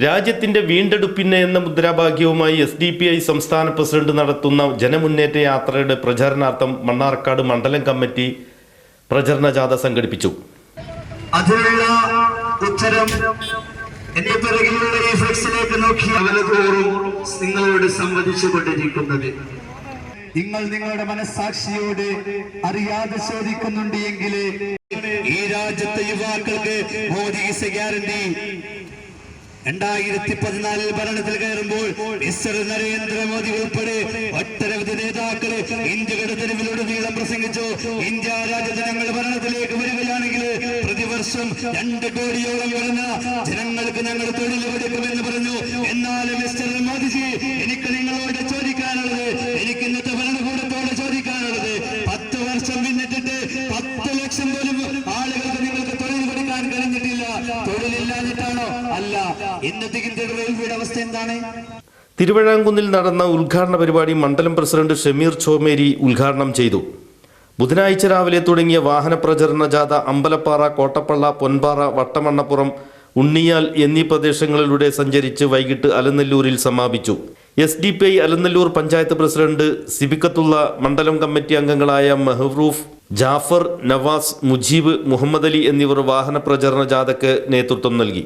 രാജ്യത്തിന്റെ വീണ്ടെടുപ്പിന് എന്ന മുദ്രാവാക്യവുമായി എസ് ഡി പി ഐ സംസ്ഥാന പ്രസിഡന്റ് നടത്തുന്ന ജനമുന്നേറ്റ യാത്രയുടെ പ്രചാരണാർത്ഥം മണ്ണാർക്കാട് മണ്ഡലം കമ്മിറ്റി പ്രചരണ ജാഥ സംഘടിപ്പിച്ചു. അതിനുള്ള ഉത്തരം എന്റെ പിറകിലുള്ള ഈ ഫ്ലെക്സിലേക്ക് നോക്കി അവലതോറും നിങ്ങളോട് സംവദിച്ചു കൊണ്ടിരിക്കുന്നത് നിങ്ങൾ നിങ്ങളുടെ മനസാക്ഷിയോട് അറിയാതെ ചോദിക്കുന്നുണ്ട് എങ്കിൽ ഈ രാജ്യത്തെ യുവാക്കൾക്ക് മോദി ഈസ് ഗ്യാരണ്ടി രണ്ടായിരത്തി പതിനാലിൽ ഭരണത്തിൽ കയറുമ്പോൾ മിസ്റ്റർ നരേന്ദ്രമോദി ഉൾപ്പെടെ ഒട്ടനവധി നേതാക്കൾ ഇന്ത്യയുടെ തെരുവിലുടനീളം പ്രസംഗിച്ചു. ഇന്ത്യ രാജ്യത്ത് ഞങ്ങൾ ഭരണത്തിലേക്ക് വരികയാണെങ്കിൽ പ്രതിവർഷം രണ്ട് കോടിയോളം വരുന്ന ജനങ്ങൾക്ക് ഞങ്ങൾ തൊഴിൽ കൊടുക്കുമെന്ന് പറഞ്ഞു. എന്നാൽ മിസ്റ്റർ മോദിജി എനിക്ക് നിങ്ങളോട് ചോദിക്കാനുള്ളത് എനിക്ക് ഇന്നത്തെ ഭരണകൂടത്തോട് ചോദിക്കാനുള്ളത് പത്ത് വർഷം പിന്നിട്ടിട്ട് പത്ത് ലക്ഷം പോലും അല്ല റെയിൽവേയുടെ അവസ്ഥ എന്താണ്? തിരുവഴാങ്കുന്നിൽ നടന്ന ഉദ്ഘാടന പരിപാടി മണ്ഡലം പ്രസിഡന്റ് ഷമീർ ചോമേരി ഉദ്ഘാടനം ചെയ്തു. ബുധനാഴ്ച രാവിലെ തുടങ്ങിയ വാഹന പ്രചരണ ജാഥ അമ്പലപ്പാറ കോട്ടപ്പള്ള പൊൻപാറ വട്ടമണ്ണപ്പുറം ഉണ്ണിയാൽ എന്നീ പ്രദേശങ്ങളിലൂടെ സഞ്ചരിച്ച് വൈകിട്ട് അലനല്ലൂരിൽ സമാപിച്ചു. S D P I Alanallur panchayat president സിബിക്കത്തുള്ള മണ്ഡലം കമ്മിറ്റി അംഗങ്ങളായ മെഹ്റൂഫ് ജാഫർ നവാസ് മുജീബ് മുഹമ്മദ് അലി എന്നിവർ വാഹന പ്രചരണ ജാഥയ്ക്ക് നേതൃത്വം നൽകി.